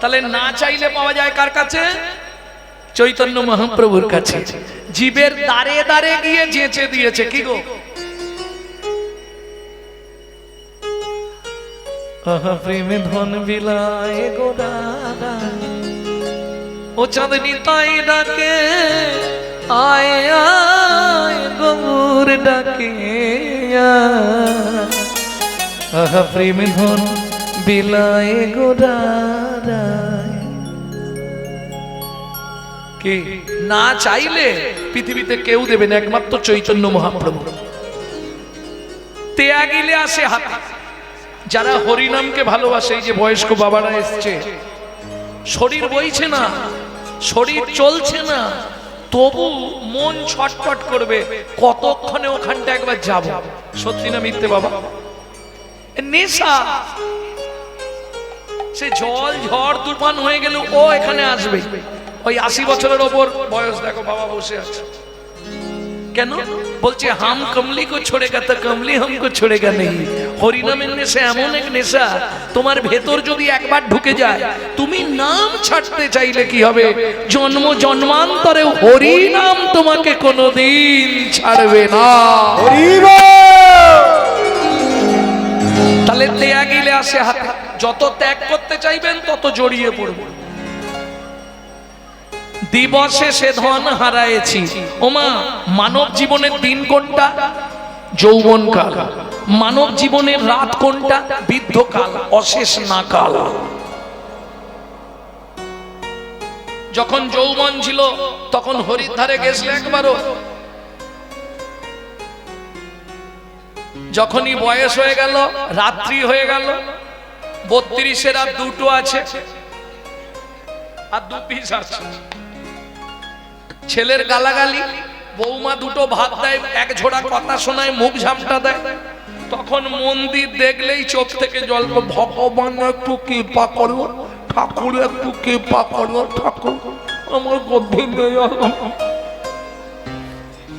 তাহলে না চাইলে পাওয়া যায় কার কাছে? চৈতন্য মহাপ্রভুর কাছে। জীবের গিয়ে দিয়েছে, কি গো? ধন বিলায় গো ও চাঁদনি তাই ডাকে, আয় আয় ডাকে। আহা প্রেমে ধন না চাইলে পৃথিবীতে কেউ দেবে না একমাত্র চৈতন্য মহাপ্রভু। ত্যাগিলে আসে হাতে। যারা হরিনামকে ভালোবাসে, এই যে বয়স্ক বাবারা এসছে। শরীর বইছে না, শরীর চলছে না। তবু মন ছটফট করবে, কতক্ষণে ওখানটা একবার যাব? সত্যি না মিথ্যে বাবা? নেশা। সে জল ঝড় তুফান হয়ে গেল ও এখানে আসবে। ওই আশি বছরের ওপর বয়স, দেখো বাবা বসে আছে। কেন? বলছে, হাম কমলি কো ছোড়েগা তো কমলি হামকো ছোড়েগা নেই। হরিনামের নেশা এমন এক নেশা, তোমার ভেতর যদি একবার ঢুকে যায়, তুমি নাম ছাড়তে চাইলে কি হবে? জন্ম জন্মান্তরে হরি নাম তোমাকে কোনোদিন ছাড়বে না। তাহলে ত্যাগিলে আসে হাতে। যত ত্যাগ করতে চাইবেন, তত জড়িয়ে পড়বে। দিবসে সে ধন হারায়েছি। ওমা, মানব জীবনের দিন কোনটা? যৌবন কাল। মানব জীবনের রাত কোনটা? বৃদ্ধ কাল, অশেষ না কাল। যখন যৌবন ছিল, তখন হরিদ্বারে গেছিলে একবারও। যখনই বয়স হয়ে গেল, রাত্রি হয়ে গেল, বত্রিশের আর দুটো আছে। আর দু পিস আছে। ছেলের গালাগালি, বৌমা দুটো ভাত দেয়, এক ঝোড়া কথা শোনায়, মুখ ঝামটা দেয়। তখন মন্দির দেখলেই চোখ থেকে জল ভগবান একটু কৃপা করো, ঠাকুর একটু কৃপা করো, ঠাকুর আমার গভীর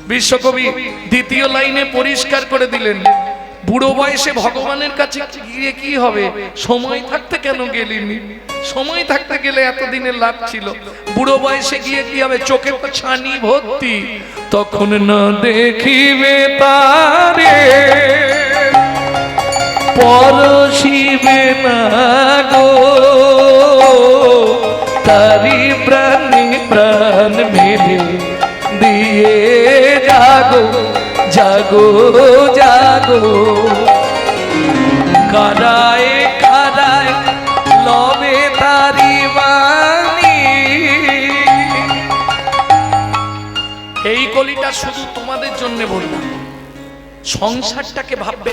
বিশ্বকবি দ্বিতীয় লাইনে পরিষ্কার করে দিলেন বুড়ো বয়সে ভগবানের কাছে গিয়ে কি হবে? সময় থাকতে কেন গেলিনি সময় থাকতে গেলে এতদিনের লাভ ছিল। বুড়ো বয়সে গিয়ে কি হবে? চোখে তো ছানি ভর্তি। তখন না দেখিবে তারে। পরশিবে না গো। তারি প্রাণী প্রাণ মেলে। দিয়ে জাগো জাগো জাগো। কাদায় কাদায় লবে তারি বাণী। এই কলিটা শুধু তোমাদের জন্য বললাম। সংসারটাকে ভাববে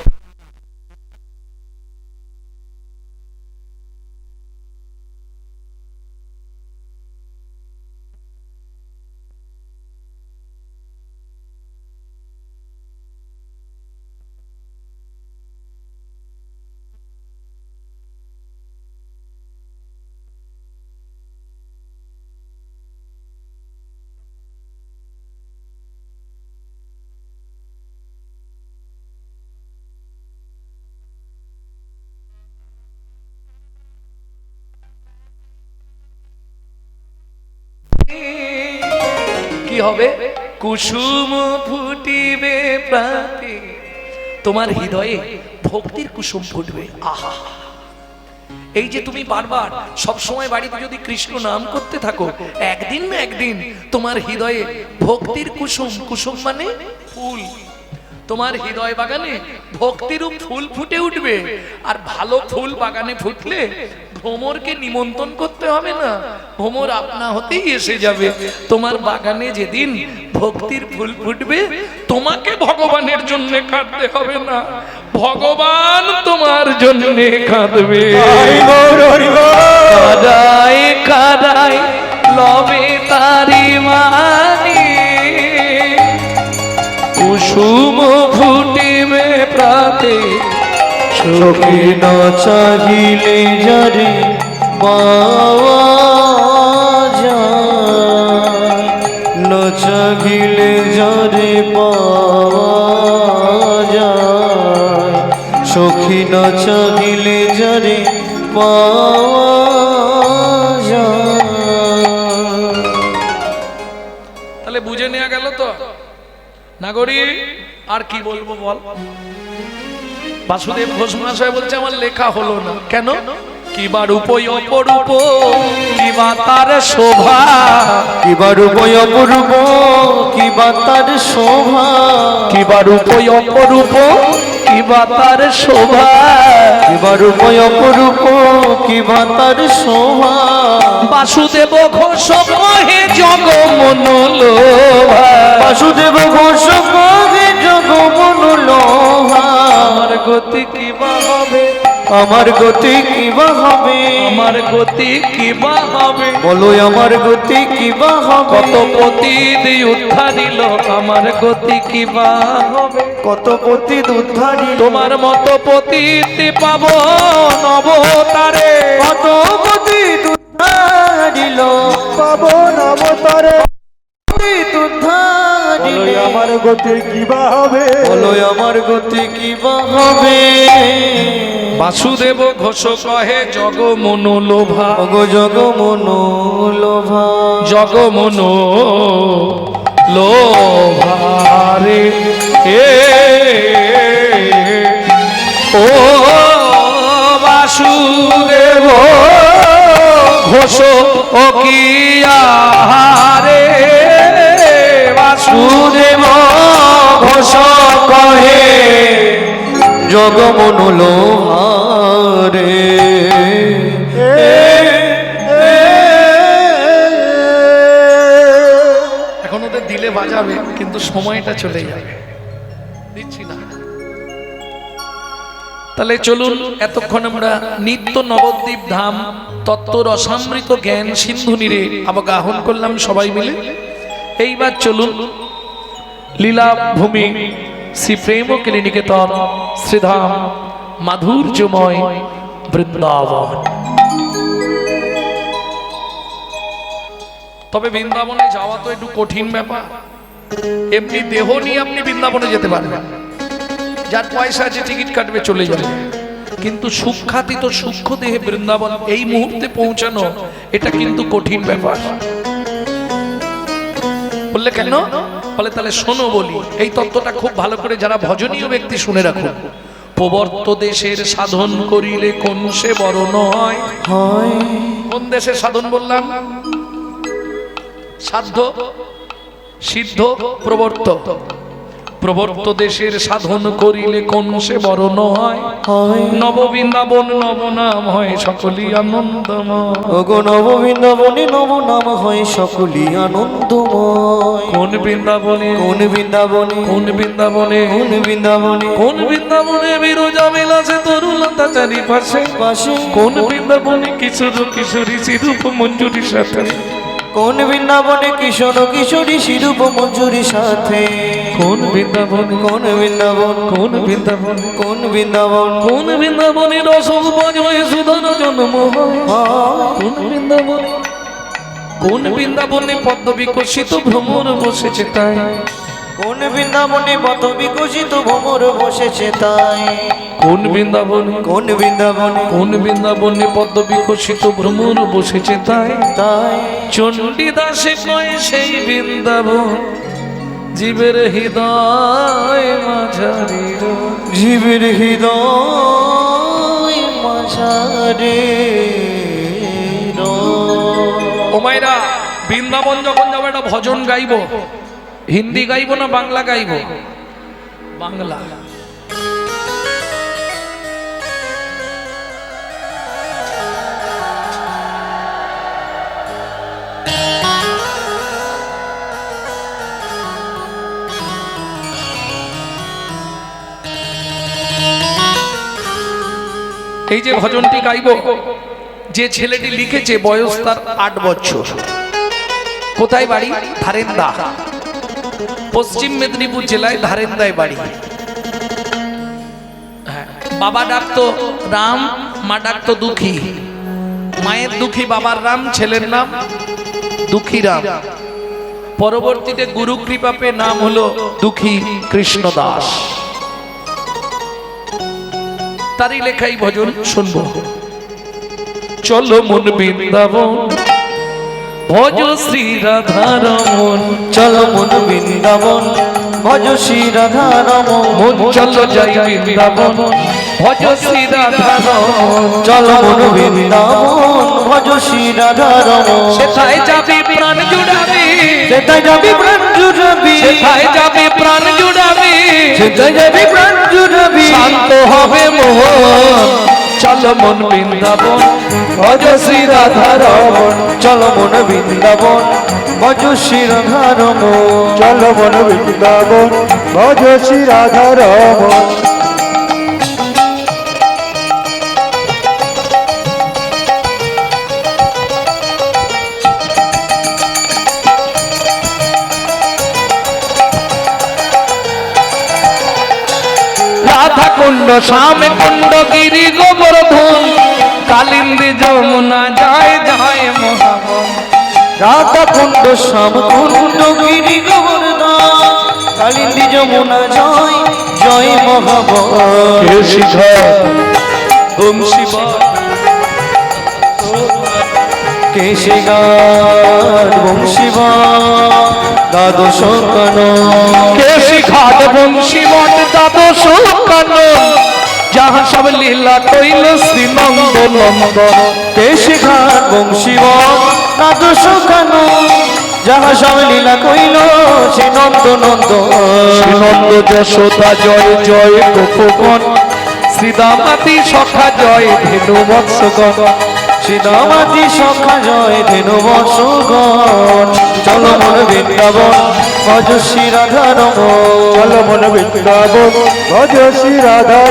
কি হবে? কুসুম ফুটিবে প্রাতে। তোমার হৃদয়ে ভক্তির কুসুম ফুটবে। আহা। এই যে তুমি বারবার সব সময় বাড়িতে যদি কৃষ্ণ নাম করতে থাকো, একদিন না একদিন তোমার হৃদয়ে ভক্তির কুসুম কুসুম মানে ফুল। তোমার হৃদয় বাগানে ভক্তিরূপ ফুল ফুটে উঠবে। আর ভালো ফুল বাগানে ফুটলে ভ্রমরকে নিমন্ত্রণ করতে হবে না। ভ্রমর আপনা হতেই এসে যাবে। তোমার বাগানে যেদিন ভক্তির ফুল ফুটবে তোমাকে ভগবানের জন্য কাঁদতে হবে না। ভগবান তোমার জন্য কাঁদবে। কাদাই কাদাই লবে তারি মানি। কুসুম ফুটিবে প্রাতে চোখে না চাহিলে যারে পাওয়া যায়। না চাহিলে যারে পাওয়া যায়। সখী না চাহিলে যারে পাওয়া যায়। তাহলে বুঝে নেওয়া গেল তো? নাগরী, আর কি বলব বল? বাসুদেব ঘোষ মহাশয় বলছে আমার লেখা হলো না। কেন? কিবা রূপ অপরূপ কিবা তার শোভা। অপরূপ কিবা তার শোভা। কিবা রূপ অপরূপ কিবা তার শোভা। অপরূপ কিবা তার শোভা। বাসুদেব ঘোষ কহে জগ মনোলোভা বাসুদেব ঘোষ কহে জগমন লোভা গতি কিবা হবে? আমার গতি কিবা হবে? আমার গতি কিবা হবে? বলো আমার গতি কিবা হবে? কত পতি দিয়ে উদ্ধারিল আমার গতি কিবা হবে? কত পতি উদ্ধারি তোমার মতো পতিতে পাব নব তারে কত পতি উদ্ধারিল পাবন অবতারে উদ্ধারিল আমার গতি কিবা হবে? বলো আমার গতি কিবা হবে? বাসুদেব ঘোষ কহে জগ মনোলোভা অগ জগ মনো লোভা। জগ মনো লোভারে এ ও বাসুদেব ঘোষ ও কিয়ারে বাসুদেব ঘোষ কহে জগ মনো লোহারে এখন ওদের দিলে বাজাবে কিন্তু সময়টা চলে যাবে। দিচ্ছি না। তাহলে চলুন এতক্ষণ আমরা নিত্য নবদ্বীপ ধাম তত্ত্বর অসামৃত জ্ঞান সিন্ধু নিরে আবগাহন করলাম সবাই মিলে। এইবার চলুন। লীলা ভূমি শ্রী প্রেম ক্লিনিকেতন শ্রীধাম মাধুর্যময় বৃন্দাবন। তবে বৃন্দাবনে যাওয়া তো একটু কঠিন ব্যাপার। এমনি দেহ নিয়ে আপনি বৃন্দাবনে যেতে পারবেন। যার পয়সা আছে টিকিট কাটবে চলে যাবে। কিন্তু সুখ্যাতিত সূক্ষ্ম দেহে বৃন্দাবন এই মুহূর্তে পৌঁছানো, এটা কিন্তু কঠিন ব্যাপার। বললে কেন? বলে, তাহলে শোনো বলি, এই তত্ত্বটা খুব ভালো করে যারা ভজনীয় ব্যক্তি শুনে রাখুন। প্রবর্ত দেশের সাধন করিলে কোন সে বড় নয়। কোন দেশের সাধন বললাম? সাধ্য, সিদ্ধ, প্রবর্ত। প্রবর্ত দেশের সাধন করিলে কোন সে নয়? হয়। নববৃন্দাবন নব নাম হয় সকলি আনন্দময়। অগ নব বৃন্দাবনে নব নাম হয় সকলি আনন্দময়। কোন বৃন্দাবনে? কোন বৃন্দাবনে? কোন বৃন্দাবনে? কোন বৃন্দাবনে? কোন বৃন্দাবনে বিরোজা মেলাছে তরুলতা চারিপাশে? পাশে। কোন বৃন্দাবনে কিশোর কিশোরী সিরূপ মঞ্জুরির সাথে? কোন বৃন্দাবনে কিশোর কিশোরী শিরূপ মঞ্জুরির সাথে? কোন বৃন্দাবন কোন বৃন্দাবন কোন বৃন্দাবন কোন বৃন্দাবন? কোন বৃন্দাবনে হয়ে সুধন জন্ম কোন বৃন্দাবনে কোন বৃন্দাবনে পদ্ম বিকশিত ভ্রমর বসেছে তাই। কোন বৃন্দাবনে পথ বিকশিত ভ্রমর বসেছে তাই। কোন বৃন্দাবনে কোন বৃন্দাবন কোন বৃন্দাবনে পদ্ম বিকশিত ভ্রমর বসেছে তাই। তাই। চণ্ডীদাসে কয় সেই বৃন্দাবন জীবের হৃদয় মাঝারি জীবের হৃদয় মাঝারি ওমাইরা বৃন্দাবন যখন যাব একটা ভজন গাইব। হিন্দি গাইব না বাংলা গাইব? বাংলা। এই যে ভজনটি গাইব যে ছেলেটি লিখেছে বয়স তার আট বছর। কোথায় বাড়ি? ধারেন্দা। পশ্চিম মেদিনীপুর জেলায় ধারেন্দায় বাড়ি। হ্যাঁ, বাবা ডাকতো রাম মা ডাকতো দুঃখী। মায়ের দুঃখী বাবার রাম ছেলের নাম দুঃখী রাম। পরবর্তীতে গুরু কৃপা পেয়ে নাম হলো দুঃখী কৃষ্ণ দাস তারই লেখাই ভজন শুনব। চলো মন বৃন্দাবন ভজ শ্রী রাধা রমন চলো মন বৃন্দাবন ভজ শ্রী রাধা রমন চলো যাই বৃন্দাবন ভজ শ্রী রাধা রমন চলো মন বৃন্দাবন ভজ শ্রী রাধা রমন সেথায় যাবি প্রাণ জুড়াবি। সেটাই যাবি প্রাণ জুড়াবি। সেথায় যাবি প্রাণ জুড়াবি। সেটাই যাবি প্রাণ জুড়াবি। শান্ত হবে চলো মন বৃন্দাবন, ভজ শ্রী রাধা রমন, চলো মন বৃন্দাবন, ভজ শ্রী রাধারমন চলো মন বৃন্দাবন, ভজ শ্রী রাধা কুণ্ড শ্যাম কুণ্ড গিরি গোবর্ধন কালিন্দি যমুনা যায় যায় মহাবন রাধা কুণ্ড শ্যাম কুণ্ড গিরি গোবর্ধন কালিন্দি যমুনা যায় জয় মহাবন ওম শিব কেশে গান? বংশীবা দ্বাদশ কান কেশি ঘাট? বংশী মঠ দ্বাদশ কান যাহা সব লীলা কইল শ্রীনন্দ নন্দন কেশে ঘাট? বংশীবা দ্বাদশ কান যাহা সব লীলা কইল সে নন্দ নন্দ শ্রীনন্দ যশোদা জয় জয় গোপগণ শ্রীদামাতি সখা জয় ধেনু বৎসগণ। সীতামাতি সখা জয় ধেনু বর্ষগণ চলো মন বৃন্দাবন, ভজ শ্রী রাধা চলো মন বৃন্দাবন, ভজ শ্রী রাধা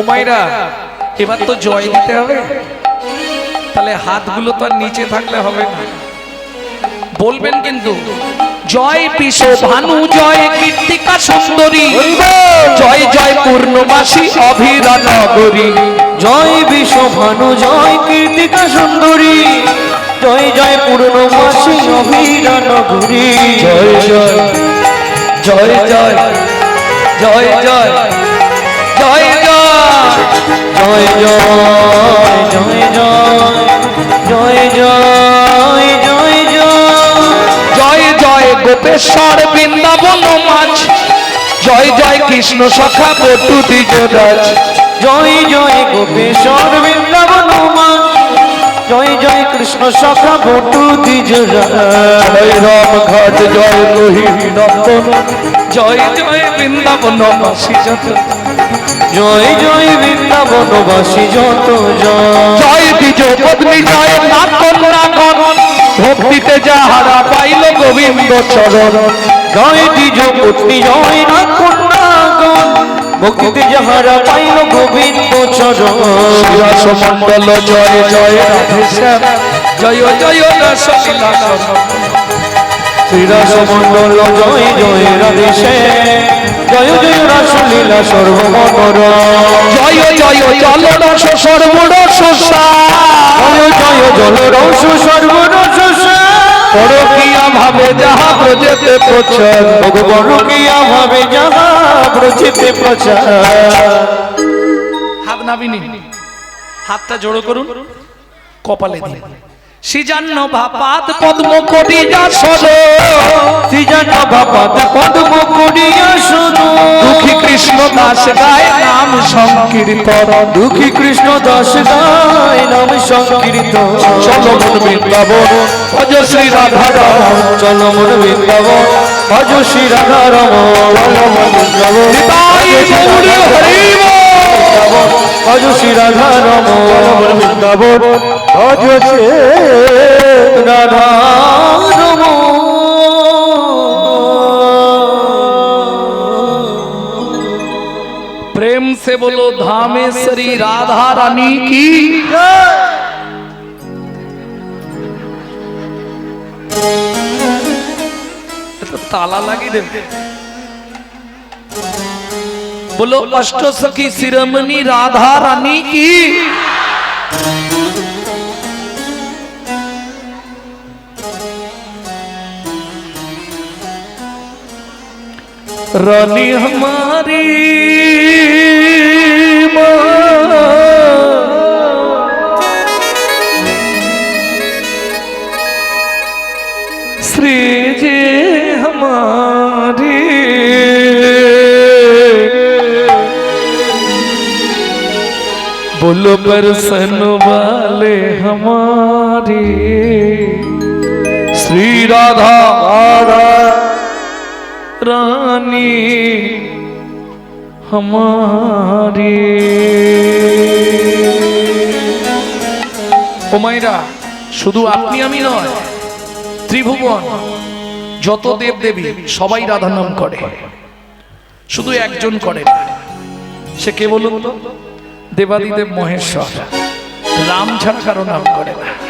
ও এবার তো জয় দিতে হবে তাহলে হাতগুলো তো আর নিচে থাকলে হবে না বলবেন কিন্তু জয় পিসো ভানু জয় কীর্তিকা সুন্দরী জয় জয় পূর্ণমাসী অভিরা নগরী জয় বিশ্বভানু জয় কীর্তিকা সুন্দরী জয় জয় পূর্ণমাসী অভিরা নগরী জয় জয় জয় জয় জয় জয় গোপেশ্বর বৃন্দাবন মাছ। জয় জয় কৃষ্ণ সখা বটু দ্বিজরাজ জয় জয় গোপেশ্বর বৃন্দাবন মা জয় জয় কৃষ্ণ সখা বটু দ্বিজরা জয় রাম ঘাট জয় রোহিণী নন্দন। জয় জয় বৃন্দাবন মাসি যত। জয় জয় বৃন্দাবন বৃন্দাবনবাসী যত জয় জয় দ্বিজ পত্নী জয় নাথ কন্যাগণ ভক্তিতে যাহারা পাইল গোবিন্দ চরণ জয় দ্বিজ পত্নী জয় না কন্যাগণ ভক্তিতে যাহারা পাইল গোবিন্দ চরণ। শ্রীরাস মণ্ডল জয় জয় রাধে শ্যাম। জয় জয় রসলীলা শ্রীরাস মণ্ডল জয় জয় রাধে জয় জয় রাসলীলা সর্বমনোর জয় জয় জল রস সর্বরস জয় জয় জল রস সর্বরস পরকিয়া ভাবে যাহা প্রজেতে প্রচার ভগবরকিয়া ভাবে যাহা প্রজেতে প্রচার হাত নাবিনি। হাতটা জোড়ো করুন। কপালে দিন। সিজান্ন ভাপাত পদ্ম কোটি যা সদ সৃজন বাপাত পদ্ম করিয়া শুনো। দুঃখী কৃষ্ণ দাস গায় নাম সংকীর্তন। দুঃখী কৃষ্ণ দাস গায় নাম সংকীর্ত চলো মন বৃন্দাবন। ভজ শ্রী রাধা রমন চল মন বৃন্দাবন। ভজ শ্রী রাধা রমন চল মন বৃন্দাবন। ভজ শ্রী রাধা রমন বৃন্দাবন। ভজ শ্রী রাধা রমন प्रेम से बोलो धामेश्वरी राधा रानी की এ তো তালা লাগিয়ে দেবে बोलो अष्ट सखी शिरोमणि राधा रानी की रानी हमारी श्री जी हमारी। बोलो बरसन वाले हमारी। श्री राधा राधा রানী হমারে ওমাইরা শুধু আপনি আমি নয় ত্রিভুবন যত দেব দেবী সবাই রাধা নাম করে। শুধু একজন করে। সে কে বলুন তো? দেবাদিদেব মহেশ্বর। রাম ছাড়া কারও নাম করে না।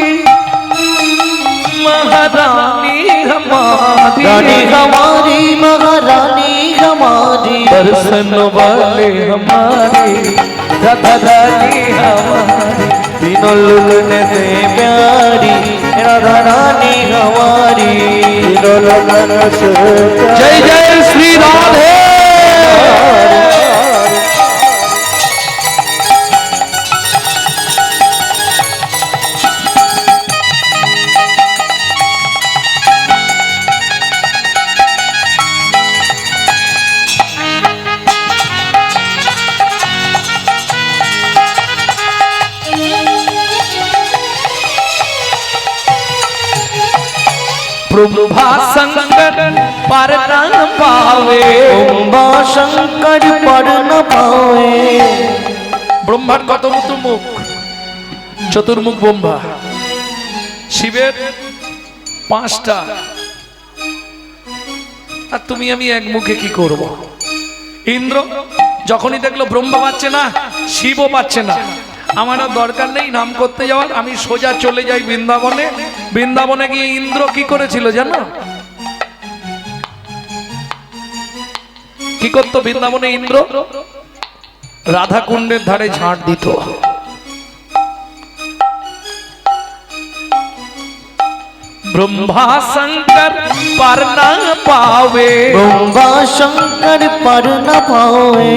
महारानी हमारी। रानी। हमारी महारानी हमारी। दर्शन वाले हमारे। राधा रानी हमारी। तीनों लगन से प्यारी। राधा रानी हमारी। तीनों लगन से जय जय श्री राधे। ব্রহ্মার কত মতো মুখ চতুর্মুখ ব্রহ্মা। শিবের পাঁচটা। আর তুমি আমি এক মুখে কি করব? ইন্দ্র যখনই দেখল ব্রহ্মা পাচ্ছে না, শিবও পাচ্ছে না। আমার আর দরকার নেই নাম করতে যাওয়ার, আমি সোজা চলে যাই বৃন্দাবনে। বৃন্দাবনে গিয়ে ইন্দ্র কি করেছিল জানো? কি করতো বৃন্দাবনে ইন্দ্র? রাধা কুণ্ডের ধারে ঝাঁট দিত ব্রহ্মা শঙ্কর পার না পাবে अम्बा शंकर पर न पावे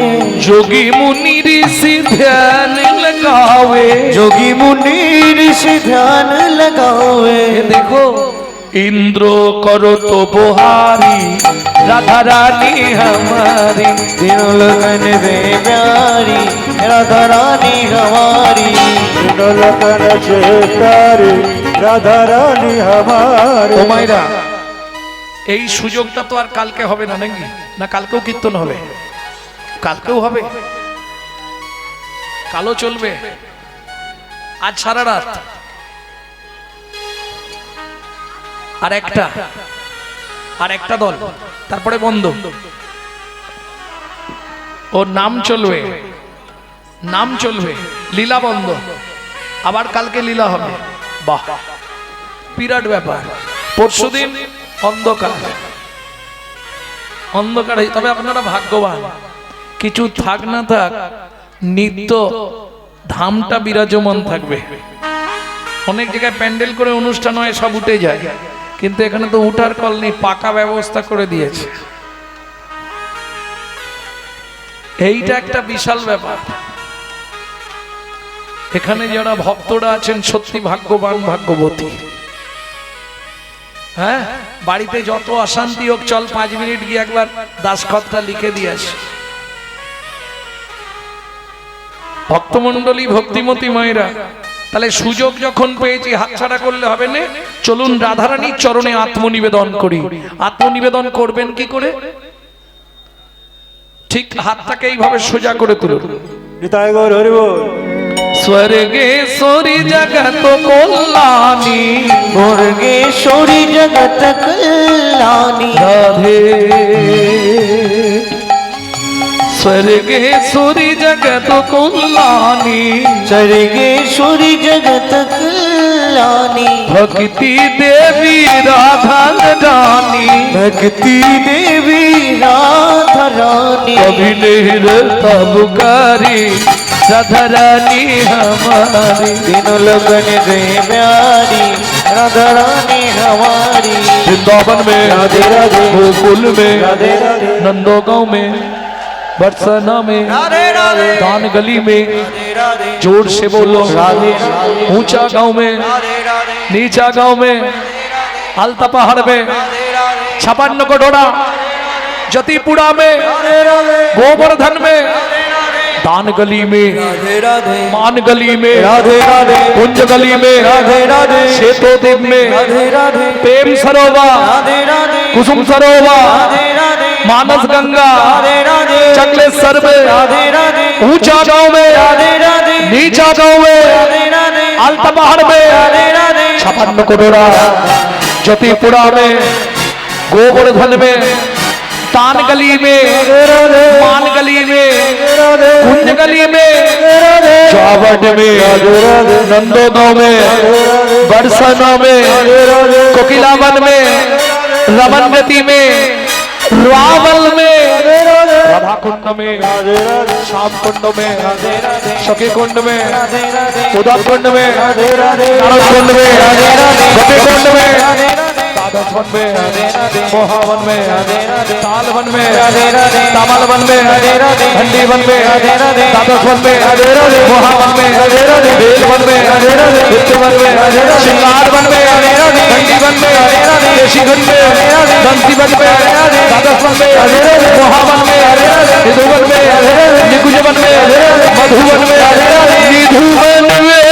যোগী মুনি ঋষি ধ্যান लगावे जोगी मुनि ऋषि ध्यान लगावे এ দেখো ইন্দ্র করো তো বহারি রাধা রানী হমারি দিনলকন রে প্যারি রাধা রানী হমারি দিনলকন সে প্যারি রাধা রানী হমারি ওমাইরা এই সুযোগটা তো আর কালকে হবে না নাকি? না কালকেও কীর্তন হবে? কালকেও হবে? কালো চলবে? আজ সারা রাত আর একটা। আর একটা দল। তারপরে বন্ধ। ওর নাম চলবে। নাম চলবে। লীলা বন্ধ। আবার কালকে লীলা হবে। বাহ। বিরাট ব্যাপার। পরশুদিন অন্ধকার। অন্ধকার তবে আপনারা ভাগ্যবান। কিছু থাক না থাক, নিত্য ধামটা বিরাজমান থাকবে। অনেক জায়গায় প্যান্ডেল করে অনুষ্ঠান হয়, সব উঠে যায়। কিন্তু এখানে তো উঠার কল নেই, পাকা ব্যবস্থা করে দিয়েছে। এইটা একটা বিশাল ব্যাপার। এখানে যারা ভক্তরা আছেন, সত্যি ভাগ্যবান ভাগ্যবতী। হ্যাঁ? বাড়িতে যত অশান্তি হোক, চল পাঁচ মিনিট গিয়ে একবার দাসখতটা লিখে দিয়ে আসি। ভক্তমন্ডলী ভক্তিমতী মায়েরা তাহলে সুযোগ যখন পেয়েছি হাতছাড়া করলে হবে না? চলুন রাধারানীর চরণে আত্মনিবেদন করি। আত্মনিবেদন করবেন কি করে? ঠিক হাতটাকে এইভাবে সোজা করে তুলুন। নিতাই গৌর হরি বল। স্বর্গে সরি জগত কল্যাণী। মুর্গেশ্বরী জগত কল্যাণী। রাধে। स्वर्गेश्वरी जगत कुल्लानी स्वर्गेश्वरी जगत कुल्लानी भक्ति देवी राधा रानी। भक्ति देवी राधा रानी। कभी नहीं रहता बुकारी राधा रानी हमारी। दिनों लगन दे प्यारी राधा रानी हमारी। वृंदावन में राधे राधे गोकुल में राधे राधे। नंदो गाँव में। बरसाना में दान गली में ज़ोर से बोलो ऊँचा गाँव में नीचा गाँव में अलता पहाड़ में छपान्न कटोरा जतीपुरा में गोवर्धन में दान गली में मान गली में राधे राधे कुंज गली में राधे राधे। सेतोद्वीप में राधे राधे। प्रेम सरोवर कुसुम सरोवर राधे राधे। मानस गंगा राधे चकलेश्वर में ऊँचा गाँव में, नीचा गाँव में राधे पहाड़ में, छप्पन कटोरा ज्योतिपुरा में, गोवर्धन में तान गली में मान गली में कुंज गली में चावट में नंदो गाँव में, बरसाना में, कोकिलावन में रमनगति में रावल में राधा कुंड में श्याम कुंड में सखी कुंड में उदा कुंड में नारद कुंड में गोपी कुंड में वन में मोहावन में ताल वन में तामल वन में हंडी वन में वन में मोहावन में बेल वन में वित्त वन में श्रृंगार वन में हंडी वन में देशी वन में बंसी वन में वन में मोहावन में वन में निकुंज वन में मधुवन में निधु वन में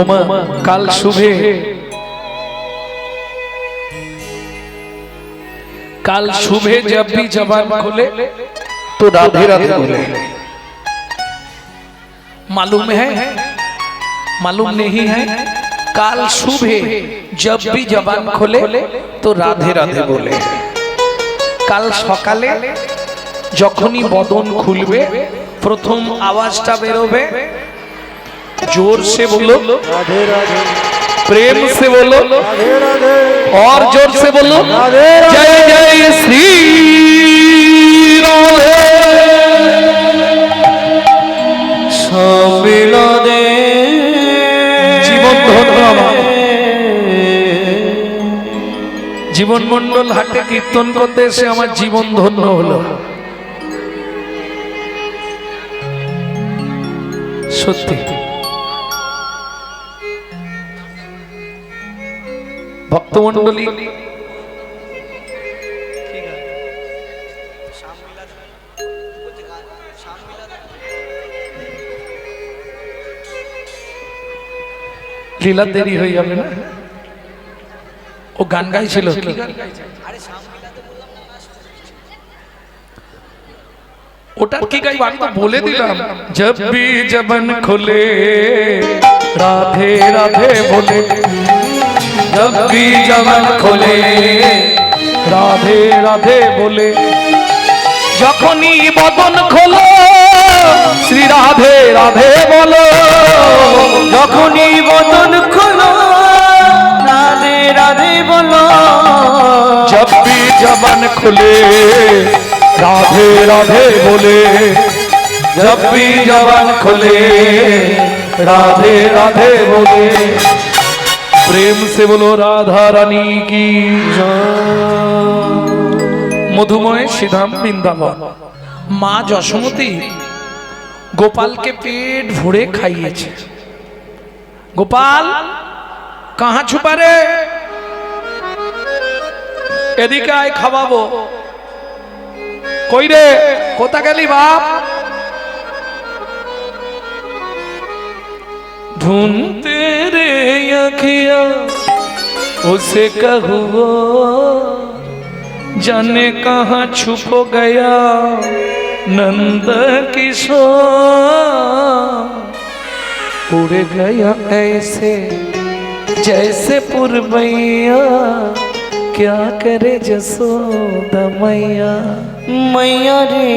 उमा काल सुबह काल सुबह जब भी जबान खोले तो राधे राधे बोले मालूम है मालूम नहीं है काल सुबह जब भी जबान खोले तो राधे राधे बोले কাল সকালে যখনই বদন খুলবে প্রথম আওয়াজটা বেরোবে जोर से बोलो राधे राधे प्रेम से बोलो राधे राधे और जोर से बोलो राधे राधे जय जय श्री राधे সম্মিলনে জীবন ধন্য আমার। জীবন মন্ডল হাটে কীর্তন করতে এসে আমার জীবন ধন্য হলো সত্যি ভক্তমন্ডলী লীলা দেরি হয়ে যাবে না? ও গান গাইছিল ওটা কি গাইব আমি তো বলে দিলাম। জব বি জবন খুলে, রাধে রাধে বলে। জব বি জবন খুলে রাধে রাধে বলে যখনই বদন খোলো শ্রী রাধে রাধে বলো যখনই বদন খোলো রাধে রাধে বলো जब भी जबन खुले राधे राधे बोले जब भी जबन खुले राधे राधे बोले प्रेम से बोलो राधा रानी की মধুময় সিধাম বৃন্দাবন মা যশোমতী গোপালকে পেট ভরে খাইয়েছে গোপাল কাহা ছুপা রে এদিকে আয় খাওয়াবো কই রে কোথা গেলি বাপ ढूंढते रे अखिया, उसे कहो जाने कहाँ छुप गया नंद किशोर उड़ गया ऐसे, जैसे पुरबैया क्या करे जसोदा मैया मैया रे